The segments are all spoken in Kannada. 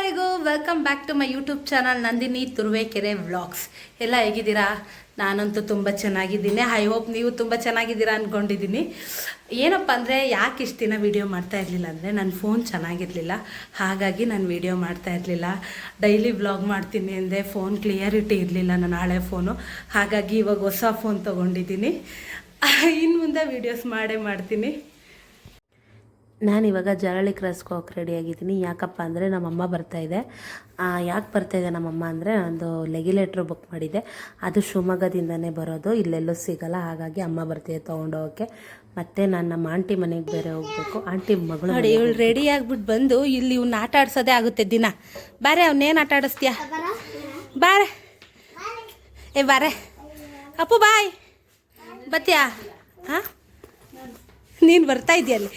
ಎಲ್ಲರಿಗೂ welcome back to my YouTube channel Nandini Turuvekere vlogs ಎಲ್ಲ ಹೇಗಿದ್ದೀರಾ? ನಾನಂತೂ ತುಂಬ ಚೆನ್ನಾಗಿದ್ದೀನಿ. ಐ ಹೋಪ್ ನೀವು ತುಂಬ ಚೆನ್ನಾಗಿದ್ದೀರಾ ಅಂದ್ಕೊಂಡಿದ್ದೀನಿ ಏನಪ್ಪ ಅಂದರೆ, ಯಾಕೆ ಇಷ್ಟು ದಿನ ವೀಡಿಯೋ ಮಾಡ್ತಾ ಇರಲಿಲ್ಲ ಅಂದರೆ ನನ್ನ ಫೋನ್ ಚೆನ್ನಾಗಿರಲಿಲ್ಲ. ಹಾಗಾಗಿ ನಾನು ವೀಡಿಯೋ ಮಾಡ್ತಾ ಇರಲಿಲ್ಲ. ಡೈಲಿ ವ್ಲಾಗ್ ಮಾಡ್ತೀನಿ ಅಂದರೆ ಫೋನ್ ಕ್ಲಿಯರಿಟಿ ಇರಲಿಲ್ಲ ನನ್ನ ಹಳೆ ಫೋನು ಹಾಗಾಗಿ ಇವಾಗ ಹೊಸ ಫೋನ್ ತೊಗೊಂಡಿದ್ದೀನಿ. ಇನ್ನು ಮುಂದೆ ವೀಡಿಯೋಸ್ ಮಾಡೇ ಮಾಡ್ತೀನಿ. ನಾನಿವಾಗ ಜರಳಿ ಕ್ರಾಸ್ಗೆ ಹೋಗಕ್ಕೆ ರೆಡಿ ಆಗಿದ್ದೀನಿ. ಯಾಕಪ್ಪ ಅಂದರೆ ನಮ್ಮಮ್ಮ ಬರ್ತಾಯಿದೆ ಯಾಕೆ ಬರ್ತಾಯಿದೆ ನಮ್ಮಮ್ಮ ಅಂದರೆ ಒಂದು ಲೆಗ್ಯುಲೇಟ್ರ್ ಬುಕ್ ಮಾಡಿದ್ದೆ ಅದು ಶಿವಮೊಗ್ಗದಿಂದನೇ ಬರೋದು. ಇಲ್ಲೆಲ್ಲೂ ಸಿಗಲ್ಲ. ಹಾಗಾಗಿ ಅಮ್ಮ ಬರ್ತೀವಿ ತೊಗೊಂಡೋಗೋಕ್ಕೆ. ಮತ್ತು ನಾನು ನಮ್ಮ ಆಂಟಿ ಮನೆಗೆ ಬೇರೆ ಹೋಗಬೇಕು. ಆಂಟಿ ಮಗಳು ನೋಡಿ ಇವಳು ರೆಡಿ ಆಗಿಬಿಟ್ಟು ಬಂದು ಇಲ್ಲಿ ಇವ್ನ ಆಟ ಆಡ್ಸೋದೇ ಆಗುತ್ತೆ ದಿನ. ಬಾರೆ ಅವನೇನು ಆಟ ಆಡಿಸ್ತೀಯ? ಬಾರೆ. ಏ ಬಾರೆ. ಅಪ್ಪು ಬಾಯ್. ಬತ್ತೀಯಾ? ಹಾಂ? ನೀನು ಬರ್ತಾ ಇದೆಯಲ್ಲಿ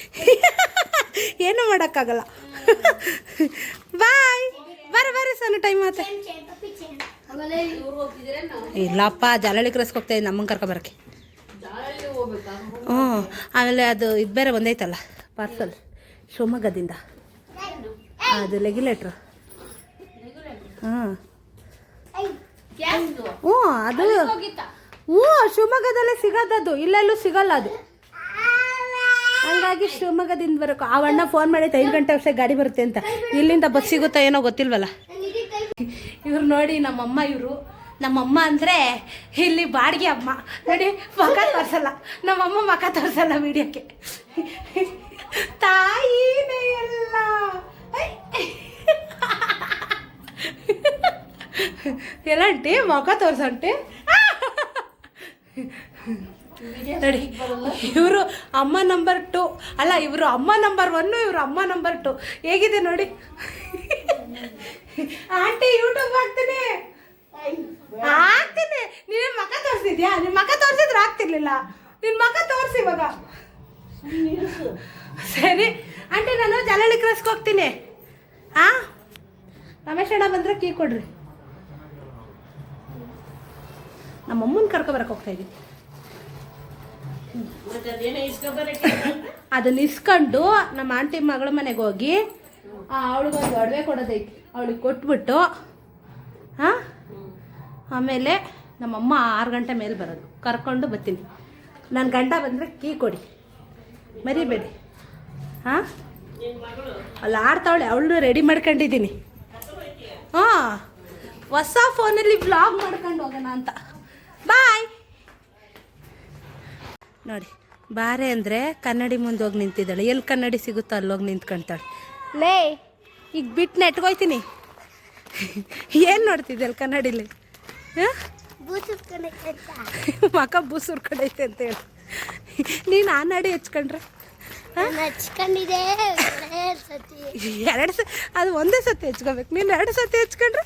ಏನು ಮಾಡೋಕ್ಕಾಗಲ್ಲ. ಬಾಯ್. ಬರ ಬರ ಸಣ್ಣ ಟೈಮ್ ಆತ. ಇಲ್ಲಪ್ಪ ಜಾಲಳಿ ಕ್ರಸ್ಗೆ ಹೋಗ್ತಾ ಇದ್ದೀನಿ ನಮ್ಮಂಗೆ ಕರ್ಕೊಬರಕ್ಕೆ ಹ್ಞೂ ಆಮೇಲೆ ಅದು ಇದು ಬೇರೆ ಬಂದೈತಲ್ಲ ಪಾರ್ಸಲ್ ಶಿವಮೊಗ್ಗದಿಂದ. ಅದು ರೆಗ್ಯುಲೇಟ್ರು ಹಾಂ ಹ್ಞೂ ಅದು ಹ್ಞೂ ಶಿವಮೊಗ್ಗದಲ್ಲೇ ಸಿಗೋದದು ಇಲ್ಲೆಲ್ಲೂ ಸಿಗಲ್ಲ ಅದು. ಹಂಗಾಗಿ ಶಿವಮೊಗ್ಗದಿಂದ ಬರಬೇಕು ಆ ಅಣ್ಣ ಫೋನ್ ಮಾಡಿತ್ತು ಐದು ಗಂಟೆ ವರ್ಷ ಗಾಡಿ ಬರುತ್ತೆ ಅಂತ. ಇಲ್ಲಿಂದ ಬಸ್ ಸಿಗುತ್ತಾ ಏನೋ ಗೊತ್ತಿಲ್ವಲ್ಲ? ಇವ್ರು ನೋಡಿ ನಮ್ಮಮ್ಮ ಇವರು. ನಮ್ಮಮ್ಮ ಅಂದರೆ ಇಲ್ಲಿ ಬಾಡಿಗೆ ಅಮ್ಮ. ನೋಡಿ ಮಕ ತೋರಿಸಲ್ಲ. ನಮ್ಮಮ್ಮ ಮಕ ತೋರಿಸಲ್ಲ ವಿಡಿಯೋಕ್ಕೆ. ತಾಯಿನೇ ಎಲ್ಲ ಮಕ ತೋರ್ಸಂಟಿ ನೋಡಿ. ಇವರು ಅಮ್ಮ ನಂಬರ್ ಟು ಅಲ್ಲ ಇವರು ಅಮ್ಮ ನಂಬರ್ ಒನ್ನು ಇವರು ಅಮ್ಮ ನಂಬರ್ ಟು ಹೇಗಿದೆ ನೋಡಿ? ಆಂಟಿ ಯೂಟ್ಯೂಬ್ ಹಾಕ್ತೀನಿ. ಹಾಕ್ತೀನಿ. ನೀನು ಮಕ ತೋರಿಸಿದ್ಯಾ? ನಿನ್ನ ಮಕ ತೋರಿಸಿದ್ರೆ ಆಗ್ತಿರ್ಲಿಲ್ಲ. ನಿನ್ನ ಮಕ ತೋರಿಸಿ ಇವಾಗ. ಸರಿ. ಆಂಟಿ ನಾನು ಜಲಳಿ ಕ್ರಾಸ್ಗೆ ಹೋಗ್ತೀನಿ. ಆ? ರಮೇಶ್ ಅಣ್ಣ ಬಂದ್ರೆ ಕೀ ಕೊಡ್ರಿ. ನಮ್ಮ ಅಮ್ಮನ ಕರ್ಕೊಬರಕ್ಕೆ ಹೋಗ್ತಾ ಇದ್ದೀನಿ ಅದನ್ನ ಇಸ್ಕೊಂಡು ನಮ್ಮ ಆಂಟಿ ಮಗಳ ಮನೆಗೆ ಹೋಗಿ ಅವಳಿಗೊಂದು ಒಡವೆ ಕೊಡೋದೈತಿ ಅವಳಿಗೆ ಕೊಟ್ಬಿಟ್ಟು ಹಾಂ? ಆಮೇಲೆ ನಮ್ಮಮ್ಮ ಆರು ಗಂಟೆ ಮೇಲೆ ಬರೋದು. ಕರ್ಕೊಂಡು ಬರ್ತೀನಿ. ನನ್ನ ಗಂಡ ಬಂದರೆ ಕೀ ಕೊಡಿ. ಮರಿಬೇಡಿ. ಹಾಂ? ಅಲ್ಲಿ ಆಡ್ತಾವಳೆ. ಅವಳು ರೆಡಿ ಮಾಡ್ಕೊಂಡಿದ್ದೀನಿ. ಹಾಂ. ಹೊಸ ಫೋನಲ್ಲಿ ಬ್ಲಾಗ್ ಮಾಡ್ಕೊಂಡು ಹೋಗೋಣ ಅಂತ. ಬಾಯ್ ನೋಡಿ ಬಾರೆ ಅಂದರೆ ಕನ್ನಡಿ ಮುಂದೆ ಹೋಗಿ ನಿಂತಿದ್ದಾಳೆ. ಎಲ್ಲಿ ಕನ್ನಡಿ ಸಿಗುತ್ತೋ ಅಲ್ಲೋಗಿ ನಿಂತ್ಕೊಂತಾಳೆ. ಲೇ ಈಗ ಬಿಟ್ಟು ನೆಟ್ಗೋಯ್ತೀನಿ ಏನು ನೋಡ್ತಿದ್ದೆ ಅಲ್ಲಿ ಕನ್ನಡಿಲಿ? ಹಾಂ? ಮಕ ಕಡೆ ಐತೆ ಅಂತ ಹೇಳಿ. ನೀನು ಆ ನಡಿ ಹಚ್ಕೊಂಡ್ರೆ ಹಚ್ಕೊಂಡಿದೆ ಸತಿ ಎರಡು ಸ ಅದು ಒಂದೇ ಸತಿ ಹೆಚ್ಕೋಬೇಕು ನೀನು ಎರಡು ಸತಿ ಹೆಚ್ಕೊಂಡ್ರೆ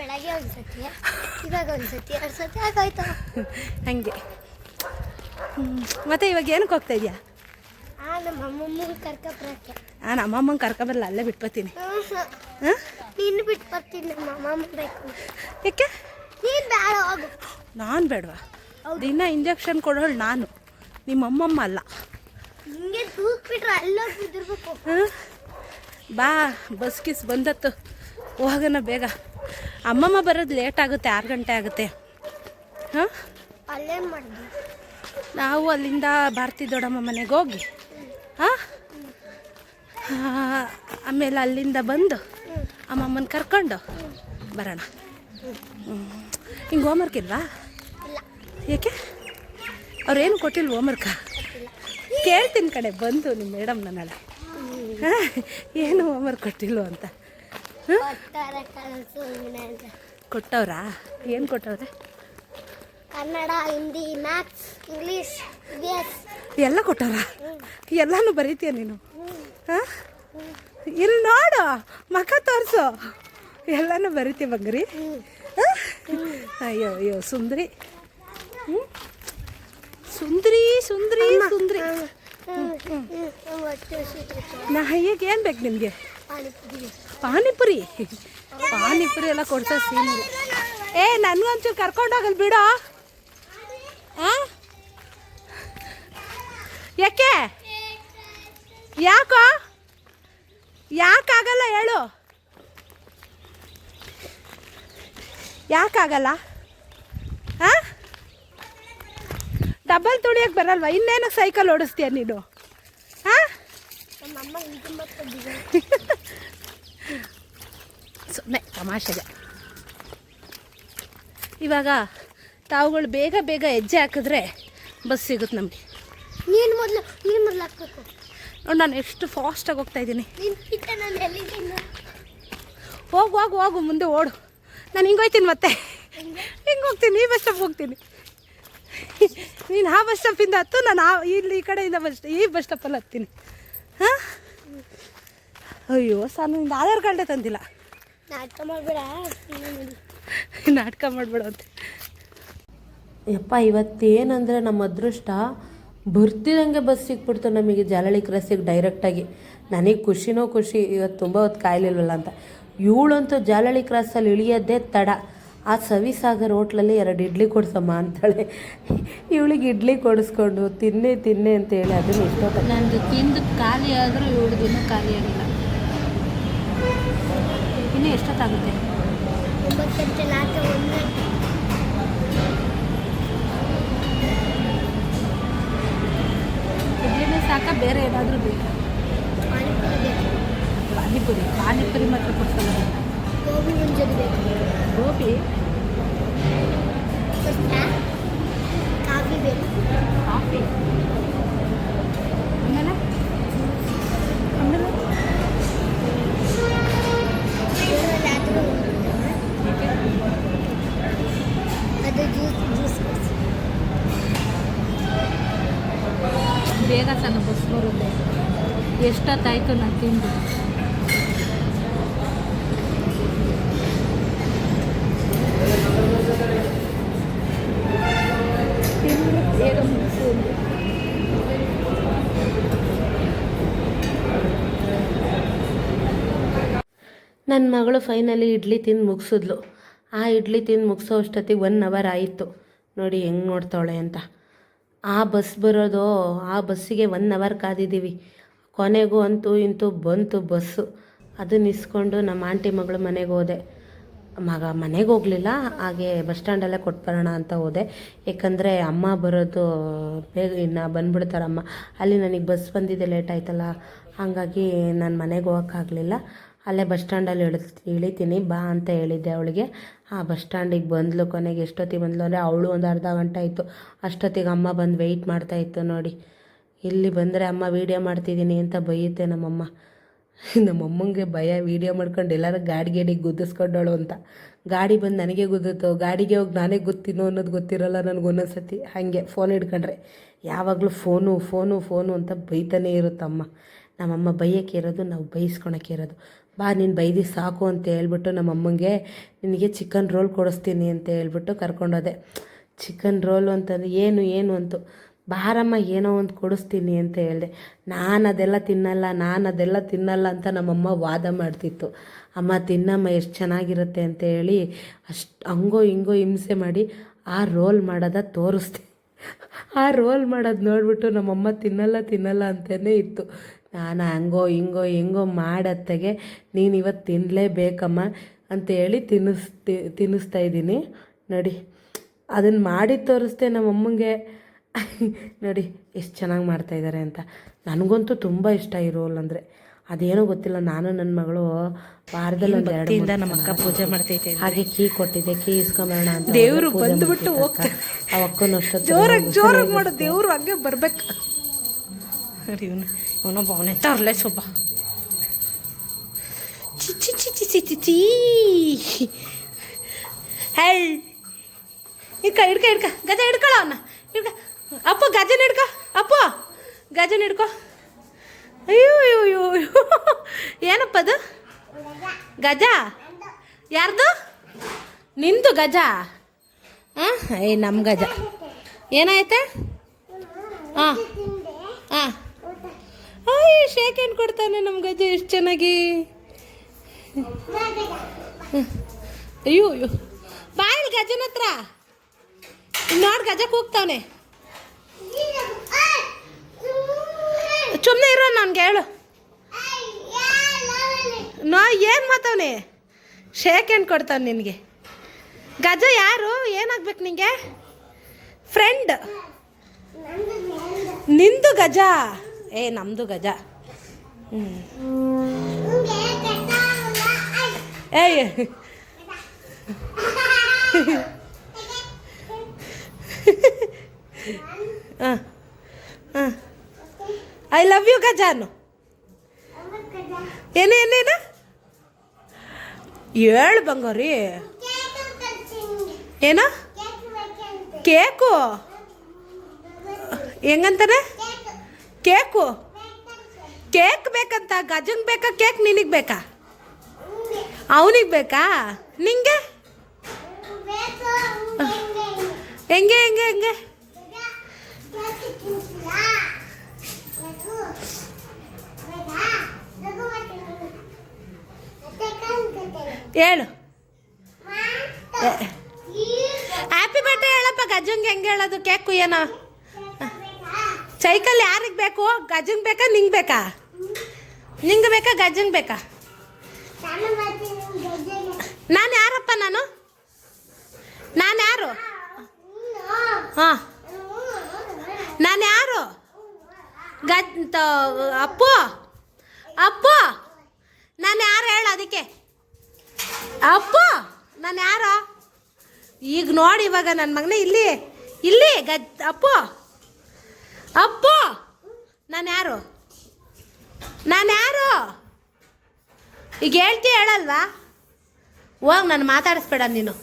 ಬೆಳಗ್ಗೆ ಒಂದು ಸತಿ ಇವಾಗ ಒಂದು ಸತಿ ಎರಡು ಸತಿ ಆಗೋಯ್ತು ಹಂಗೆ. ಮತ್ತೆ ಇವಾಗ ಏನಕ್ಕೆ ಹೋಗ್ತಾ ಇದೆಯಾ? ನಮ್ಮ ಅಮ್ಮಮ್ಮಗೆ ಕರ್ಕೊಬರಕ್ಕೆ. ಆ ಕರ್ಕ ಕರ್ಕೊಬರಲ್ಲ ಅಲ್ಲೇ ಬಿಟ್ಬತ್ತೀನಿ ಹಾಂ? ನೀನು ಬಿಟ್ಟು ಬರ್ತೀನಿ ನಮ್ಮ ಅಮ್ಮಮ್ಮ ಬೇಕು. ಯಾಕೆ? ನೀನು ಬೇಡ ಹೋಗು. ನಾನು ಬೇಡವಾ? ದಿನ ಇಂಜೆಕ್ಷನ್ ಕೊಡೋಳು ನಾನು ನಿಮ್ಮ ಅಮ್ಮಮ್ಮ ಅಲ್ಲ. ಹಿಂಗೆ ತೂಕ್ಬಿಟ್ರೆ ಅಲ್ಲೋಗಿ ಬಿದ್ದಿರ್ಬೇಕು. ಹಾಂ? ಬಾ ಬಸ್ ಕಿಸ್ ಬಂದತ್ತು. ಹೋಗೋಣ ಬೇಗ. ಅಮ್ಮಮ್ಮ ಬರೋದು ಲೇಟ್ ಆಗುತ್ತೆ ಆರು ಗಂಟೆ ಆಗುತ್ತೆ. ಹಾಂ? ಅಲ್ಲೇ ಮಾಡಿದ್ವಿ ನಾವು ಅಲ್ಲಿಂದ ಭಾರತಿ ದೊಡ್ಡಮ್ಮ ಮನೆಗೆ ಹೋಗಿ ಹಾಂ ಆಮೇಲೆ ಅಲ್ಲಿಂದ ಬಂದು ಅಮ್ಮಮ್ಮನ ಕರ್ಕೊಂಡು ಬರೋಣ. ಹಿಂಗೆ ಹೋಮ್ವರ್ಕ್ ಇಲ್ವಾ? ಏಕೆ? ಅವ್ರೇನು ಕೊಟ್ಟಿಲ್ವ ಹೋಮ್ವರ್ಕ ಕೇಳ್ತೀನಿ ಕಡೆ ಬಂದು ನಿಮ್ಮ ಮೇಡಮ್ ನಾಳೆ ಹಾಂ ಏನು ಹೋಮ್ವರ್ಕ್ ಕೊಟ್ಟಿಲ್ಲ ಅಂತ. ಹ್ಞೂ ಕನಸು ಅಂತ. ಕೊಟ್ಟವ್ರಾ? ಏನು ಕೊಟ್ಟವ್ರೆ? Kannada Hindi maths English yes. ಎಲ್ಲ ಕೊಟ್ಟಾರ? ಎಲ್ಲಾನು ಬರೀತೀಯ ನೀನು? ಹಾಂ? ಇಲ್ಲಿ ನೋಡು ಮಖ ತೋರಿಸು. ಎಲ್ಲನೂ ಬರೀತೀಯ ಬಂಗ್ರಿ? ಅಯ್ಯೋ ಅಯ್ಯೋ ಸುಂದ್ರಿ. ಹ್ಞೂ ಸುಂದ್ರಿ ಸುಂದ್ರಿ ಸುಂದ್ರಿ. ನಾ ಈಗ ಏನು ಬೇಕು ನಿಮಗೆ? ಪಾನಿಪುರಿ. ಪಾನಿಪುರಿ? ಎಲ್ಲ ಕೊಡ್ತಾ ಸೀನು ಏ ನನಗೊಂಚೂರು ಕರ್ಕೊಂಡೋಗಲ್ ಬಿಡೋ. ಯಾಕೆ? ಯಾಕೋ? ಯಾಕಾಗಲ್ಲ ಹೇಳು. ಯಾಕಾಗಲ್ಲ? ಹಾಂ ಡಬ್ಬಲ್ ತುಳಿಯೋಕ್ಕೆ ಬರಲ್ವಾ? ಇನ್ನೇನು ಸೈಕಲ್ ಓಡಿಸ್ತೀಯ ನೀನು? ಹಾಂ ಸುಮ್ಮನೆ ತಮಾಷೆಗೆ. ಇವಾಗ ತಾವುಗಳು ಬೇಗ ಬೇಗ ಹೆಜ್ಜೆ ಹಾಕಿದ್ರೆ ಬಸ್ ಸಿಗುತ್ತೆ ನಮಗೆ. ನೀನು ಮೊದಲು ನೀನು ಮೊದಲು ಹಾಕ್ಬೇಕು. ನೋಡಿ ನಾನು ಎಷ್ಟು ಫಾಸ್ಟಾಗಿ ಹೋಗ್ತಾ ಇದ್ದೀನಿ. ಹೋಗು ಹೋಗು ಹೋಗು ಮುಂದೆ ಓಡು. ನಾನು ಹಿಂಗೆ ಹೋಗ್ತೀನಿ ಮತ್ತೆ. ಹಿಂಗೆ ಹೋಗ್ತೀನಿ ಈ ಬಸ್ ಸ್ಟಾಪ್ ಹೋಗ್ತೀನಿ. ನೀನು ಆ ಬಸ್ ಸ್ಟಾಪಿಂದ ಹತ್ತು ನಾನು ಆ ಇಲ್ಲಿ ಈ ಕಡೆಯಿಂದ ಬಸ್ ಈ ಬಸ್ ಸ್ಟಾಪಲ್ಲಿ ಹತ್ತೀನಿ. ಹಾಂ? ಅಯ್ಯೋ ಸರ್ ನಿಂದು ಆಧಾರ್ ಕಾರ್ಡೇ ತಂದಿಲ್ಲ. ನಾಟಕ ಮಾಡಬೇಡ ನಾಟಕ ಮಾಡಬೇಡ ಅಂತ. ಯಪ್ಪ ಇವತ್ತೇನಂದರೆ ನಮ್ಮ ಅದೃಷ್ಟ ಬರ್ತಿದಂಗೆ ಬಸ್ ಸಿಕ್ಬಿಡ್ತು ನಮಗೆ ಜಾಲಳಿ ಕ್ರಾಸಿಗೆ ಡೈರೆಕ್ಟಾಗಿ ನನಗೆ ಖುಷಿನೋ ಖುಷಿ ಇವತ್ತು ತುಂಬ ಹೊತ್ತು ಕಾಯಲಿಲ್ವಲ್ಲ ಅಂತ. ಇವಳಂತೂ ಜಾಲಳಿ ಕ್ರಾಸಲ್ಲಿ ಇಳಿಯೋದೇ ತಡ. ಆ ಸವಿಸಾಗರ್ ಹೋಟ್ಲಲ್ಲಿ ಎರಡು ಇಡ್ಲಿ ಕೊಡ್ಸಮ್ಮ ಅಂತಾಳೆ. ಇವಳಿಗೆ ಇಡ್ಲಿ ಕೊಡಿಸ್ಕೊಂಡು ತಿನ್ನೆ ತಿನ್ನೆ ಅಂತ ಹೇಳಿ ಅದನ್ನು ಇಷ್ಟ ನಂದು ತಿಂದು ಖಾಲಿ ಆದರೂ ಇವಳು ದಿನ ಖಾಲಿ ಆಗಿಲ್ಲ. ಇನ್ನೂ ಎಷ್ಟೊತ್ತಾಗುತ್ತೆ? ಸಾಕ ಬೇರೆ ಏನಾದರೂ ಬೇಕು ಪಾನಿಪುರಿ ಬೇಕು ಪಾನಿಪುರಿ ಪಾನಿಪುರಿ ಮಾತ್ರ ಕೊಡ್ಸಲ್ಲ ಗೋಬಿ ಮುಂಜಾನೆ ಬೇಕು ಗೋಬಿ ಗೊತ್ತಾ ಕಾಫಿ ಬೇಕು ಕಾಫಿ ಆಮೇಲೆ ಆಮೇಲೆ ಏನಾದರೂ ಅದು ಜ್ಯೂಸ್ ಬೇಗ ಸಣ್ಣ ಬಸ್ ಬರುತ್ತೆ. ಎಷ್ಟೊತ್ತಾಯ್ತು ನಾನು ತಿಂದು. ನನ್ನ ಮಗಳು ಫೈನಲಿ ಇಡ್ಲಿ ತಿಂದು ಮುಗಿಸಿದ್ಲು. ಆ ಇಡ್ಲಿ ತಿಂದು ಮುಗಿಸೋ ಅಷ್ಟೊತ್ತಿಗೆ ಒನ್ ಅವರ್ ಆಯಿತು. ನೋಡಿ ಹೆಂಗೆ ನೋಡ್ತಾಳೆ ಅಂತ. ಆ ಬಸ್ ಬರೋದು, ಆ ಬಸ್ಸಿಗೆ ಒನ್ ಅವರ್ ಕಾದಿದ್ದೀವಿ. ಕೊನೆಗೂ ಅಂತೂ ಇಂತೂ ಬಂತು ಬಸ್ಸು. ಅದನ್ನ ಇಸ್ಕೊಂಡು ನಮ್ಮ ಆಂಟಿ ಮಗಳು ಮನೆಗೆ ಹೋದೆ. ಮಗ ಮನೆಗೆ ಹೋಗಲಿಲ್ಲ, ಹಾಗೆ ಬಸ್ ಸ್ಟ್ಯಾಂಡಲ್ಲೇ ಕೊಟ್ಬರೋಣ ಅಂತ ಹೋದೆ. ಏಕೆಂದರೆ ಅಮ್ಮ ಬರೋದು ಬೇಗ ಇನ್ನು ಬಂದ್ಬಿಡ್ತಾರಮ್ಮ. ಅಲ್ಲಿ ನನಗೆ ಬಸ್ ಬಂದಿದೆ ಲೇಟ್ ಆಯ್ತಲ್ಲ, ಹಾಗಾಗಿ ನಾನು ಮನೆಗೆ ಹೋಗೋಕ್ಕಾಗಲಿಲ್ಲ. ಅಲ್ಲೇ ಬಸ್ ಸ್ಟ್ಯಾಂಡಲ್ಲಿ ಇಳಿ ಇಳಿತೀನಿ, ಬಾ ಅಂತ ಹೇಳಿದ್ದೆ ಅವಳಿಗೆ. ಆ ಬಸ್ ಸ್ಟ್ಯಾಂಡಿಗೆ ಬಂದ್ಲು ಕೊನೆಗೆ. ಎಷ್ಟೊತ್ತಿಗೆ ಬಂದ್ಲು ಅಂದರೆ ಅವಳು ಒಂದು ಅರ್ಧ ಗಂಟೆ ಆಯಿತು. ಅಷ್ಟೊತ್ತಿಗೆ ಅಮ್ಮ ಬಂದು ವೆಯ್ಟ್ ಮಾಡ್ತಾಯಿತ್ತು ನೋಡಿ. ಇಲ್ಲಿ ಬಂದರೆ ಅಮ್ಮ ವೀಡಿಯೋ ಮಾಡ್ತಿದ್ದೀನಿ ಅಂತ ಬೈಯುತ್ತೆ ನಮ್ಮಮ್ಮ. ನಮ್ಮಮ್ಮಂಗೆ ಭಯ ವೀಡಿಯೋ ಮಾಡ್ಕೊಂಡು ಎಲ್ಲರೂ ಗಾಡಿ ಗೇಡಿಗೆ ಗುದ್ದಿಸ್ಕೊಂಡಳು ಅಂತ. ಗಾಡಿ ಬಂದು ನನಗೆ ಗುದ್ದಿತ್ತು. ಗಾಡಿಗೆ ಹೋಗಿ ನಾನೇ ಗೊತ್ತಿನೋ ಅನ್ನೋದು ಗೊತ್ತಿರಲ್ಲ ನನಗೆ ಒಂದೊಂದ್ಸತಿ. ಹಾಗೆ ಫೋನ್ ಹಿಡ್ಕೊಂಡ್ರೆ ಯಾವಾಗಲೂ ಫೋನು ಫೋನು ಫೋನು ಅಂತ ಬೈತಾನೇ ಇರುತ್ತಮ್ಮ. ನಮ್ಮಮ್ಮ ಬೈಯಕ್ಕೆ ಇರೋದು, ನಾವು ಬೈಸ್ಕೊಳಕ್ಕೆ ಇರೋದು. ಬಾ, ನೀನು ಬೈದಿ ಸಾಕು ಅಂತ ಹೇಳ್ಬಿಟ್ಟು ನಮ್ಮಮ್ಮಂಗೆ, ನಿನಗೆ ಚಿಕನ್ ರೋಲ್ ಕೊಡಿಸ್ತೀನಿ ಅಂತ ಹೇಳ್ಬಿಟ್ಟು ಕರ್ಕೊಂಡೋದೆ. ಚಿಕನ್ ರೋಲು ಅಂತಂದ್ರೆ ಏನು ಏನು ಅಂತು? ಬಾರಮ್ಮ, ಏನೋ ಒಂದು ಕೊಡಿಸ್ತೀನಿ ಅಂತ ಹೇಳಿದೆ. ನಾನು ಅದೆಲ್ಲ ತಿನ್ನಲ್ಲ, ನಾನು ಅದೆಲ್ಲ ತಿನ್ನಲ್ಲ ಅಂತ ನಮ್ಮಮ್ಮ ವಾದ ಮಾಡ್ತಿತ್ತು. ಅಮ್ಮ, ತಿನ್ನಮ್ಮ, ಎಷ್ಟು ಚೆನ್ನಾಗಿರುತ್ತೆ ಅಂತ ಹೇಳಿ ಅಷ್ಟು ಹಂಗೋ ಹಿಂಗೋ ಹಿಂಸೆ ಮಾಡಿ ಆ ರೋಲ್ ಮಾಡೋದ ತೋರಿಸ್ತೀನಿ ಆ ರೋಲ್ ಮಾಡೋದು ನೋಡ್ಬಿಟ್ಟು ನಮ್ಮಮ್ಮ ತಿನ್ನಲ್ಲ ತಿನ್ನಲ್ಲ ಅಂತಲೇ ಇತ್ತು. ನಾನು ಹಂಗೋ ಹಿಂಗೋ ಹೆಂಗೋ ಮಾಡತ್ತಗೆ ನೀನು ಇವತ್ತು ತಿನ್ನಲೇಬೇಕಮ್ಮ ಅಂತ ಹೇಳಿ ತಿನ್ನಿಸ್ತಿ ತಿನ್ನಿಸ್ತಾ ಇದ್ದೀನಿ. ನೋಡಿ ಅದನ್ನು ಮಾಡಿ ತೋರಿಸ್ದೆ ನಮ್ಮಮ್ಮಂಗೆ. ನೋಡಿ ಎಷ್ಟು ಚೆನ್ನಾಗಿ ಮಾಡ್ತಾಯಿದ್ದಾರೆ ಅಂತ. ನನಗಂತೂ ತುಂಬ ಇಷ್ಟ ಈ ರೋಲ್ ಅಂದರೆ. ಅದೇನೋ ಗೊತ್ತಿಲ್ಲ ನಾನು ನನ್ನ ಮಗಳು ವಾರದಲ್ಲಿ ಒಂದು ಎರಡು ನಮ್ಮ ಅಕ್ಕ ಪೂಜೆ ಮಾಡ್ತೈತೆ ಹಾಗೆ ಕೀ ಕೊಟ್ಟಿದ್ದೆ ಕೀ ಇಸ್ಕೊಂಬರೋಣ ಅಂತ ದೇವರು ಬಂದುಬಿಟ್ಟು ಹೋಗ್ತಾರೆ. ಆ ಅಕ್ಕನ ಅಷ್ಟೊತ್ತು ಜೋರಾಗಿ ಜೋರಾಗಿ ಮಾಡೋ ದೇವರು ಹಂಗೆ ಬರ್ಬೇಕು. ನೋಡಿ ಇವನು ಇವನೊಬ್ಬ ಅವನೇ ತರಲೆ ಸೊಬ್ಬ ಚಿ ಚಿ ಚಿ ಚಿ ಚಿ ಚಿ ಚೀ ಹೇ ಇಡ್ಕ ಹಿಡ್ಕ ಹಿಡ್ಕ ಗಜ ಹಿಡ್ಕೊಳ ಅವನ ಹಿಡ್ಕ ಅಪ್ಪ ಗಜನ ಹಿಡ್ಕ ಅಪ್ಪ ಗಜನ ಹಿಡ್ಕೊ ಅಯ್ಯೋ ಅಯ್ಯೋ ಅಯ್ಯೋ ಏನಪ್ಪ ಅದು ಗಜ ಯಾರ್ದು ನಿಂದು ಗಜ ಹಾಂ ಏ ನಮ್ಮ ಗಜ ಏನಾಯ್ತ ಹಾಂ ಹಾಂ ಅಯ್ಯ ಶೇಕ್ ಏನು ಕೊಡ್ತಾನೆ ನಮ್ಮ ಗಜ ಎಷ್ಟು ಚೆನ್ನಾಗಿ? ಅಯ್ಯೋ ಅಯ್ಯೋ. ಬಾಯಿಲ್ ಗಜನ ಹತ್ರ? ನೋಡಿ ಗಜ ಕೂಗ್ತಾವನೆ ಸುಮ್ಮನೆ ಇರೋ ನನಗೆ ಹೇಳು. ನಾ ಏನು ಮಾತವನೆ? ಶೇಕ್ ಏನು ಕೊಡ್ತಾನೆ ನಿನಗೆ? ಗಜ ಯಾರು? ಏನಾಗ್ಬೇಕು ನಿಂಗೆ? ಫ್ರೆಂಡ್ ನಿಂದು ಗಜ. ಏ ನಮ್ಮದು ಗಜ. ಏಯ್. ಹಾಂ ಹಾಂ. ಐ ಲವ್ ಯು ಗಜಾನು. ಏನು ಏನೇನು ಏಳು ಬಂಗಾರಿ. ಏನು? ಕೇಕು? ಹೆಂಗಂತಾನೆ? ಕೇಕು? ಕೇಕ್ ಬೇಕಂತ ಗಜಂಗ್ ಬೇಕಾ ಕೇಕ್ ನಿನಗೆ ಬೇಕಾ? ಅವನಿಗೆ ಬೇಕಾ? ನಿಂಗೆ? ಹೆಂಗೆ ಹೆಂಗೆ ಹೆಂಗೆ? ಹೇಳು. ಹ್ಯಾಪಿ ಬರ್ಡೇ ಹೇಳಪ್ಪ ಗಜಂಗೆ ಹೆಂಗೆ ಹೇಳೋದು ಕೇಕ್ ಕುಯ್ಯೋಣ ಸೈಕಲ್ ಯಾರಿಗೆ ಬೇಕು? ಗಜಂಗ್ ಬೇಕಾ, ನಿಂಗೆ ಬೇಕಾ? ನಿಂಗೆ ಬೇಕಾ, ಗಜಂಗ್ ಬೇಕಾ? ನಾನು ಯಾರಪ್ಪ ನಾನು? ನಾನು ಯಾರು? ಹಾಂ. ನಾನು ಯಾರು? ಗಜ್ ಅಪ್ಪು? ಅಪ್ಪು? ನಾನು ಯಾರು ಹೇಳು ಅದಕ್ಕೆ? ಅಪ್ಪು? ನಾನು ಯಾರು? ಈಗ ನೋಡಿ ಇವಾಗ ನನ್ನ ಮಗನೇ ಇಲ್ಲಿ. ಇಲ್ಲಿ, ಗಜ್, ಅಪ್ಪು? ಅಪ್ಪು ನಾನು ಯಾರು? ನಾನು ಯಾರು? ಈಗ ಹೇಳ್ತಿ ಹೇಳಲ್ವಾ? ಹೋಗಿ ನಾನು ಮಾತಾಡಿಸ್ಬೇಡ ನೀನು.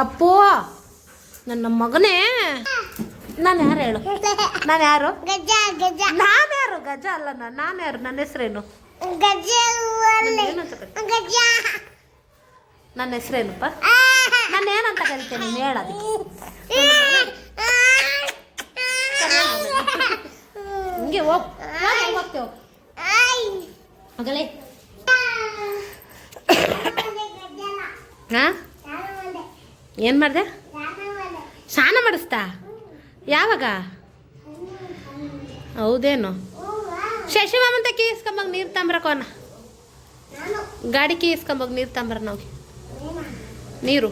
ಅಪ್ಪು! ನನ್ನ ಮಗನೇ! ನಾನು ಯಾರು ಹೇಳು? ನಾನು ಯಾರು? ನಾನು ಯಾರು? ಗಜ ಅಲ್ಲ ನಾನು. ನಾನು ಯಾರು? ನನ್ನ ಹೆಸರೇನು? ನನ್ನ ಹೆಸರೇನಪ್ಪ? ನಾನು ಏನಂತ ಕರಿತೇನೆ ಹೇಳ ಹೇಳೋದಕ್ಕೆ ಹಿಂಗೆ ಹೋಗ್ ಹೋಗ್, ಹೋಗ್ತೇವೆ. ಹಾಂ ಏನು ಮಾಡಿದೆ? ಸ್ನಾನ ಮಾಡಿಸ್ತಾ? ಯಾವಾಗ? ಹೌದೇನು? ಶಶಿ ಮಾಮಂತ ಕೀ ನೀರು ತಂಬ್ರಕೋನ ಗಾಡಿ ಕೀ ಇಸ್ಕೊಂಬಾಗ ನೀರು ತಂಬ್ರ ನಾವು ನೀರು?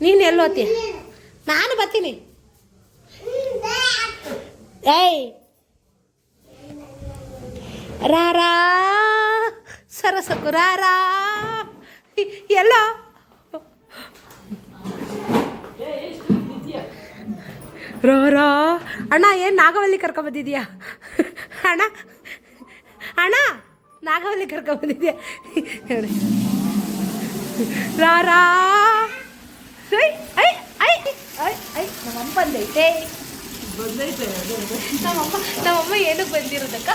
ನೀನು ಎಲ್ಲೋತಿ ನಾನು ಬರ್ತೀನಿ. ಏಯ್. ರಾರಾ ಸರಸಕು ರಾರಾ ಎಲ್ಲೋ. ರಾರಾ ಅಣ್ಣ, ಏನು ನಾಗವಲ್ಲಿ ಕರ್ಕೊಂಬಂದಿದ್ಯಾ ಅಣ್ಣ. ಅಣ್ಣ, ನಾಗವಲ್ಲಿ ಕರ್ಕೊಂಬಂದಿದ್ಯಾ ಬಂದಿದ್ಯಾ? ರಾರಾ ಐ ಐ ಐ ಐ ಐ ನಮ್ಮಮ್ಮ ಬಂದೈತೆ ನಮ್ಮಮ್ಮ ನಮ್ಮಮ್ಮ ಏನಕ್ಕೆ ಬಂದಿರೋದಕ್ಕ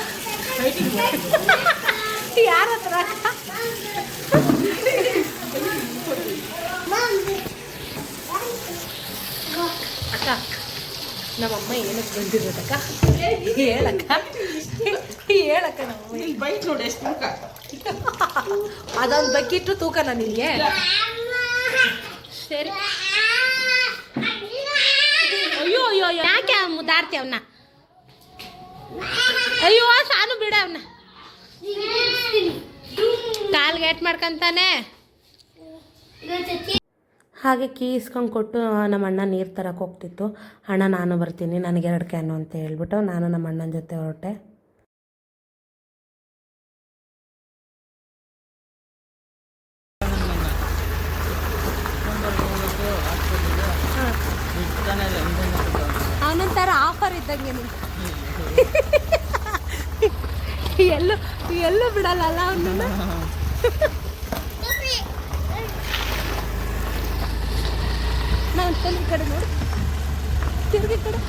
ಯಾರ ಹತ್ರ ಅಕ್ಕ ಅಕ್ಕ ನಮ್ಮಮ್ಮ ಏನಕ್ಕೆ ಬಂದಿರೋದಕ್ಕ ಹೇಳಕ್ಕ ಹೇಳಕ್ಕ ನಮ್ಮಮ್ಮ ಇಲ್ಲಿ ಬೈಕ್ ನೋಡಿ ಎಷ್ಟು ಮುಖ ಅದೊಂದು ಬಕ್ಕಿಟ್ಟು ತೂಕನ ನಿನಗೆ ಸರಿ. ಅಯ್ಯೋ ಅಯ್ಯೋ ಅಯ್ಯೋ. ಯಾಕೆ ಮುದ್ದಾಡ್ತಿ ಅವನ್ನ ಅಯ್ಯೋ ಸಾನು ಬಿಡ ಅವನ್ನ ಕಾಲ್ ಗೇಟ್ ಮಾಡ್ಕೊಂತಾನೆ. ಹಾಗೆ ಕೀ ಇಸ್ಕೊಂಡು ಕೊಟ್ಟು ನಮ್ಮ ಅಣ್ಣ ನೀರು ತರಕ್ಕೆ ಹೋಗ್ತಿತ್ತು. ಅಣ್ಣ ನಾನು ಬರ್ತೀನಿ ನನಗೆ ಎರಡು ಕ್ಯಾನು ಅಂತ ಹೇಳ್ಬಿಟ್ಟು ನಾನು ನಮ್ಮ ಅಣ್ಣನ ಜೊತೆ ಹೊರಟೆ ಅವನೊಂಥರ ಆಫರ್ ಇದ್ದಂಗೆ ನೀನು ಎಲ್ಲೂ ಎಲ್ಲೂ ಬಿಡಲ್ಲ ಅವನನ್ನ ಈ ಕಡೆ ನೋಡು. ತಿರುಗಿ ಕಡೆ.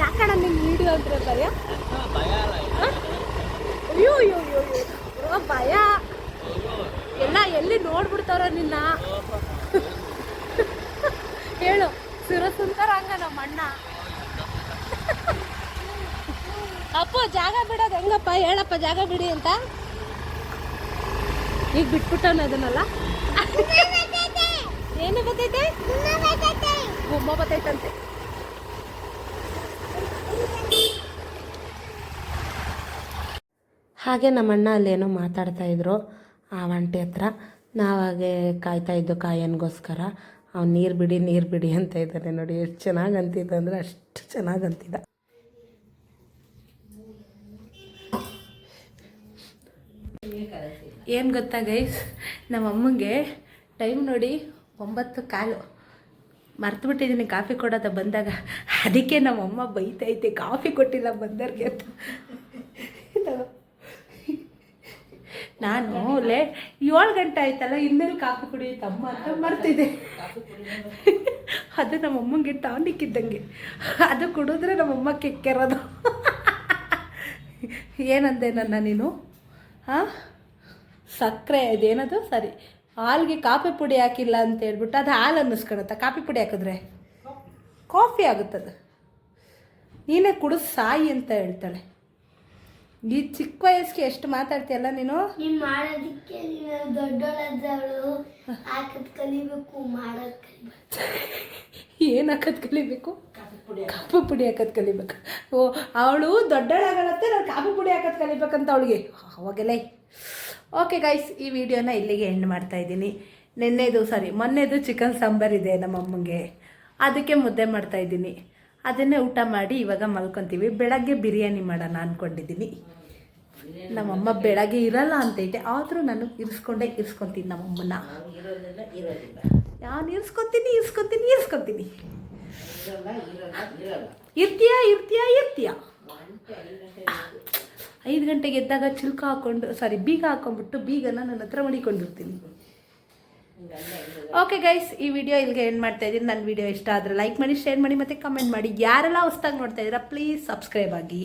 ಯಾಕಣ ನಿಂಗೆ ವಿಡಿಯೋ ಅಂತ ಭಯ? ಅಯ್ಯೋ ಅಯ್ಯೋ ಅಯ್ಯೋ ಅಯ್ಯೋ. ಭಯ. ಎಲ್ಲ ಎಲ್ಲಿ ನೋಡ್ಬಿಡ್ತಾರ ನಿನ್ನ? ಹೇಳು. ಸುರಸುಂದರ ಹಂಗ ನಮ್ಮ ಅಣ್ಣ ಅಪ್ಪ ಜಾಗ ಬಿಡೋದು ಹೆಂಗಪ್ಪ? ಹೇಳಪ್ಪ ಜಾಗ ಬಿಡಿ ಅಂತ. ಈಗ ಬಿಟ್ಬಿಟ್ಟವನ ಅದನ್ನಲ್ಲ. ಬತ್ತೈತೆ ಗುಮ್ಮ ಬತ್ತೈತಂತೆ ಹಾಗೆ ನಮ್ಮಣ್ಣ ಅಲ್ಲೇನೋ ಮಾತಾಡ್ತಾ ಇದ್ರು ಆ ಒಂಟಿ ಹತ್ರ. ನಾವಾಗೆ ಕಾಯ್ತಾ ಇದ್ದು ಕಾಯನ್ಗೋಸ್ಕರ. ಅವ್ನು ನೀರು ಬಿಡಿ ನೀರು ಬಿಡಿ ಅಂತ ಇದ್ದಾನೆ ನೋಡಿ ಎಷ್ಟು ಚೆನ್ನಾಗಿ ಅಂತಿದ್ದ ಅಂದರೆ ಅಷ್ಟು ಚೆನ್ನಾಗಿ ಅಂತಿದ್ದ. ಏನು ಗೊತ್ತಾ ಗೈಸ್ ನಮ್ಮ ಅಮ್ಮಂಗೆ ಟೈಮ್ ನೋಡಿ ಒಂಬತ್ತು ಕಾಲು ಮರ್ತು ಬಿಟ್ಟಿದ್ದೀನಿ ಕಾಫಿ ಕೊಡೋದ ಬಂದಾಗ. ಅದಕ್ಕೆ ನಮ್ಮಮ್ಮ ಬೈತೈತೆ, ಕಾಫಿ ಕೊಟ್ಟಿಲ್ಲ ಬಂದವ್ರಿಗೆ ಅಂತ. ನಾನು ಲೇ, ಏಳು ಗಂಟೆ ಆಯ್ತಲ್ಲ ಇನ್ನೇನು ಕಾಫಿ ಕುಡಿಯುತ್ತಮ್ಮ ಅಂತ ಮರ್ತಿದ್ದೆ. ಅದು ನಮ್ಮಮ್ಮಂಗೆ ಟಾನಿಕ್ ಅದು ಕುಡಿದ್ರೆ ನಮ್ಮಮ್ಮ ಕೆಕ್ಕೆರೋದು. ಏನಂದೆ ನನ್ನ ನೀನು? ಹಾಂ ಸಕ್ಕರೆ ಅದೇನದು ಸರಿ. ಹಾಲಿಗೆ ಕಾಫಿ ಪುಡಿ ಹಾಕಿಲ್ಲ ಅಂತ ಹೇಳ್ಬಿಟ್ಟು ಅದು ಹಾಲು ಅನ್ನಿಸ್ಕೊಳತ್ತ ಕಾಫಿ ಪುಡಿ ಹಾಕಿದ್ರೆ? ಕಾಫಿ ಆಗುತ್ತದು. ನೀನೇ ಕುಡ ಸಾಯಿ ಅಂತ ಹೇಳ್ತಾಳೆ. ಈ ಚಿಕ್ಕ ವಯಸ್ಸಿಗೆ ಎಷ್ಟು ಮಾತಾಡ್ತೀಯಲ್ಲ ನೀನು? ನೀನ್ ಮಾಡೋದಕ್ಕೆ ನೀನು ದೊಡ್ಡೋಳಾದವಳು. ಹಾಕದ್ ಕಲಿಬೇಕು ಮಾಡೋದ್ ಕಲಿಬೇಕು. ಏನು ಹಾಕೋದು ಕಲಿಬೇಕು? ಕಾಫಿ ಪುಡಿ ಹಾಕೋದು ಕಲಿಬೇಕು. ಓ ಅವಳು ದೊಡ್ಡಳಾಗಲತ್ತೆ ನಾನು ಕಾಫಿ ಪುಡಿ ಹಾಕೋದು ಕಲಿಬೇಕಂತ ಅವಳಿಗೆ. ಅವಾಗೆಲ್ಲ ಓಕೆ ಗೈಸ್ ಈ ವಿಡಿಯೋನ ಇಲ್ಲಿಗೆ ಎಂಡ್ ಮಾಡ್ತಾ ಇದ್ದೀನಿ. ನಿನ್ನೆದು ಸಾರಿ ಮೊನ್ನೆದು ಚಿಕನ್ ಸಾಂಬಾರ್ ಇದೆ ನಮ್ಮ ಅಮ್ಮಂಗೆ ಅದಕ್ಕೆ ಮುದ್ದೆ ಮಾಡ್ತಾ ಇದ್ದೀನಿ. ಅದನ್ನೇ ಊಟ ಮಾಡಿ ಇವಾಗ ಮಲ್ಕೊತೀವಿ. ಬೆಳಗ್ಗೆ ಬಿರಿಯಾನಿ ಮಾಡೋಣ ಅಂದ್ಕೊಂಡಿದ್ದೀನಿ ನಮ್ಮಮ್ಮ ಬೆಳಗ್ಗೆ ಇರಲ್ಲ ಇದ್ದೆ ಆದರೂ ನಾನು ಇರಿಸ್ಕೊಂಡೇ, ಇರಿಸ್ಕೊತೀನಿ ನಮ್ಮಮ್ಮನ್ನ. ನಾನು ಇರಿಸ್ಕೊತೀನಿ ಇರಿಸ್ಕೊತೀನಿ ಇರಿಸ್ಕೊತೀನಿ. ಇರ್ತೀಯಾ ಇರ್ತೀಯಾ ಇರ್ತೀಯಾ? ಐದು ಗಂಟೆಗೆ ಎದ್ದಾಗ ಚಿಲ್ಕ ಹಾಕ್ಕೊಂಡು ಸಾರಿ ಬೀಗ ಹಾಕೊಂಡ್ಬಿಟ್ಟು ಬೀಗನ ನನ್ನ ಹತ್ರ ಮಡಿಕೊಂಡಿರ್ತೀನಿ. ಓಕೆ ಗೈಸ್ ಈ ವಿಡಿಯೋ ಇಲ್ಲಿಗೆ ಏನು ಮಾಡ್ತಾ ಇದ್ದೀನಿ. ನನ್ನ ವಿಡಿಯೋ ಇಷ್ಟ ಆದರೆ ಲೈಕ್ ಮಾಡಿ ಶೇರ್ ಮಾಡಿ ಮತ್ತು ಕಮೆಂಟ್ ಮಾಡಿ. ಯಾರೆಲ್ಲ ಹೊಸ್ದಾಗಿ ನೋಡ್ತಾ ಇದ್ದೀರಾ ಪ್ಲೀಸ್ ಸಬ್ಸ್ಕ್ರೈಬ್ ಆಗಿ.